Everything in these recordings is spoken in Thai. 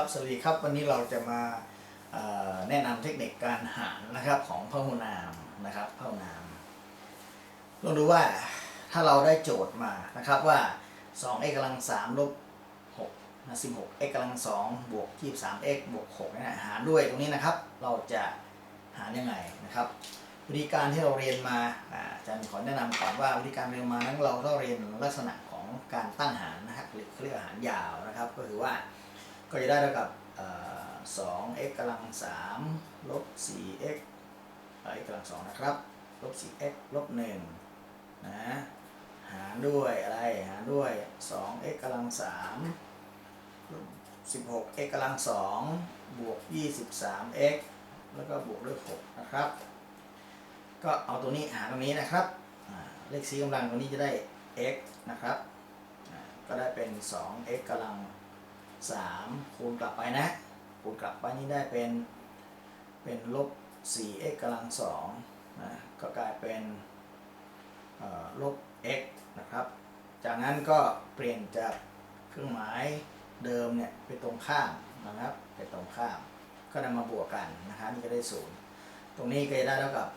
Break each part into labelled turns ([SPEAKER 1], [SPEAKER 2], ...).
[SPEAKER 1] ครับสวัสดีครับวันนี้เราจะมาแนะนำเทคนิคการหารนะครับของพหุนามนะครับพหุนามลองดูว่าถ้าเราได้โจทย์มานะครับว่า 2x กำลัง3ลบ6นะ 16x กำลัง2บวก 23x บวก6นี่ยหารด้วยตรงนี้นะครับ เราจะหารยังไงนะครับ วิธีการที่เราเรียนมาอาจารย์ขอแนะนำก่อนว่าวิธีการเรียนมานั้นเราต้องเรียนลักษณะของการตั้งหารนะครับหรือเรียกว่าหารยาวนะครับ ก็คือว่า ก็จะได้เท่ากับ 2x กำลัง3ลบ 4x x กำลัง2นะครับลบ 4x ลบ1นะหารด้วยอะไรหารด้วย 2x กำลัง3ลบ 16x กำลัง2บวก 23x แล้วก็บวกด้วย6นะครับ ก็เอาตัวนี้หารตรงนี้นะครับเลขสีกำลังตรงนี้จะได้ x นะครับก็ได้เป็น 2x กำลัง3 คูณกลับไปนะ คูณกลับไปนี่ได้เป็น เป็นลบ 4x กำลัง2นะก็กลายเป็นเอ่อลบ x นะครับ จากนั้นก็เปลี่ยนจากเครื่องหมายเดิมเนี่ยไปตรงข้ามนะครับไปตรงข้าม ก็นำมาบวกกันนะครับนี่ก็ได้ศูนย์ตรงนี้ก็จะได้เท่ากับ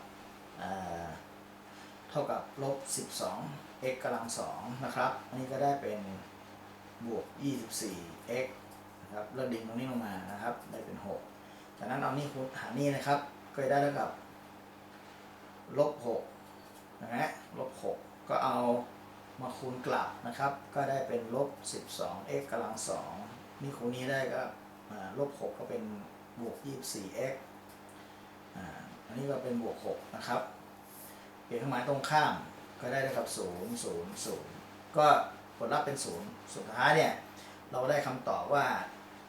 [SPEAKER 1] เท่ากับลบ 12 x กำลัง2นะครับ อันนี้ก็ได้เป็น วก 24x นะครับแล้วดึงตรงนี้ลงมานะครับ ได้เป็น 6 จากนั้นเอานี่คูณหารนี่นะครับ ก็ได้เท่ากับลบ6นะฮะลบ6ก็เอามาคูณกลับนะครับ ก็ได้เป็นลบ 12x กำลัง 2 นี่คูณนี้ได้ก็ลบ 6 ก็เป็นบวก 24x อ่าอันนี้ก็เป็นบวก 6 นะครับ เปลี่ยนเครื่องหมายตรงข้ามก็ได้เท่ากับ 0 0 0 ก็ ลลัพธ์เป็น0สุดท้ายเนี่ยเราได้คำตอบว่า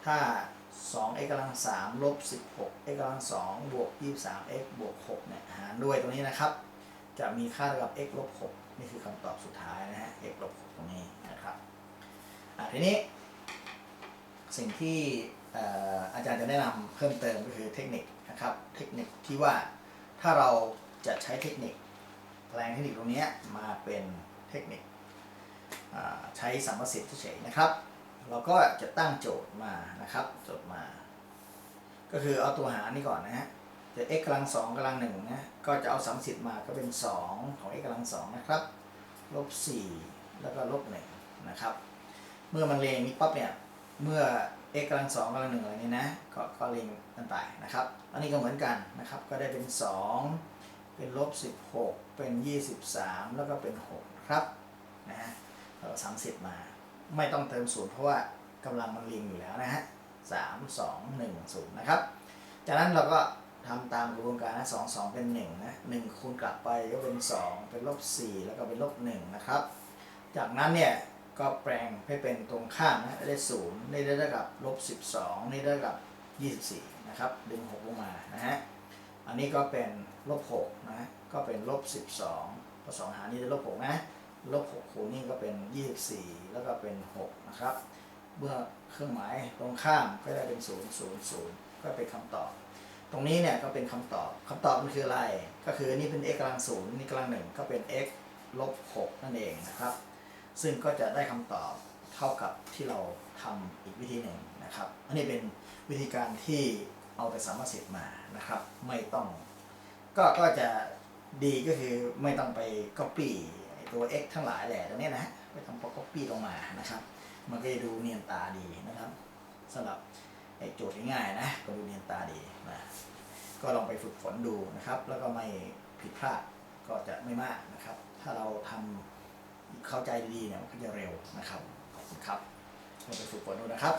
[SPEAKER 1] ถ้า 2x กำลัง3ลบ 16x กำลัง2บวก 23x บวก6เนี่ยหารด้วยตรงนี้นะครับ จะมีค่าเท่ากับ x ลบ6นี่คือคำตอบสุดท้ายนะฮะ x ลบ6ตรงนี้นะครับอะทีนี้ สิ่งที่อาจารย์จะแนะนำเพิ่มเติมก็คือเทคนิคนะครับ เทคนิคที่ว่าถ้าเราจะใช้เทคนิคแปลงเทคนิคตรงนี้มาเป็นเทคนิค ใช้สัมประสิทธิ์เฉยๆนะครับ เราก็จะตั้งโจทย์มานะครับ โจทย์มา ก็คือเอาตัวหารนี่ก่อนนะฮะจะ x กำลังสองกำลังหนึ่งนะ ก็จะเอาสัมประสิทธิ์มาก็เป็น 2 ของ x กำลังสองนะครับลบ4แล้วก็ลบ1นะครับ เมื่อมันเรียงนี้ปั๊บเนี่ย เมื่อ x กำลังสองกำลังหนึ่งอะไรนี้นะ ก็ก็เรียงกันไปนะครับ อันนี้ก็เหมือนกันนะครับ ก็ได้เป็น 2 เป็นลบ16 เป็น 23 แล้วก็เป็น6ครับนะฮะ สามสิบมา ไม่ต้องเติมศูนย์เพราะว่ากำลังมันเรียงอยู่แล้วนะฮะสามสองหนึ่งศูนย์นะครับ จากนั้นเราก็ทำตามกระบวนการนะสองสองเป็นหนึ่งนะหนึ่งคูณกลับไปก็เป็นสองเป็นลบสี่แล้วก็เป็นลบหนึ่งนะครับ จากนั้นเนี่ยก็แปลงให้เป็นตรงข้ามนะได้ศูนย์ได้ได้เท่ากับลบสิบสองนี่ได้เท่ากับยี่สิบสี่นะครับ ดึงหกลงมานะฮะอันนี้ก็เป็นลบหกนะก็เป็นลบสิบสองพอสองหารนี่ได้ลบหกนะ ลบ6คูณนี่ก็เป็น 24 แล้วก็เป็น 6 นะครับ เมื่อเครื่องหมายตรงข้ามก็ได้เป็น 0 0 0 ก็เป็นคำตอบ ตรงนี้เนี่ยก็เป็นคำตอบคำตอบมันคืออะไร ก็คือนี่เป็น x กำลัง0นี่กำลัง1ก็เป็น x ลบ6นั่นเองนะครับ ซึ่งก็จะได้คำตอบเท่ากับที่เราทำอีกวิธีหนึ่งนะครับ อันนี้เป็นวิธีการที่เอาแต่สามารถเสร็จมานะครับ ไม่ต้อง ก็ก็จะดีก็คือไม่ต้องไป copy ไอ้ ตัว x ทั้งหลายแหละตรงนี้นะไม่ต้องไป copy ลงมานะครับ มันก็จะดูเนียนตาดีนะครับสำหรับไอ้โจทย์ง่ายๆนะก็ดูเนียนตาดีนะก็ลองไปฝึกฝนดูนะครับ แล้วก็ไม่ผิดพลาดก็จะไม่มากนะครับ ถ้าเราทำเข้าใจดีๆเนี่ยมันก็จะเร็วนะครับขอบคุณครับลองไปฝึกฝนดูนะครับ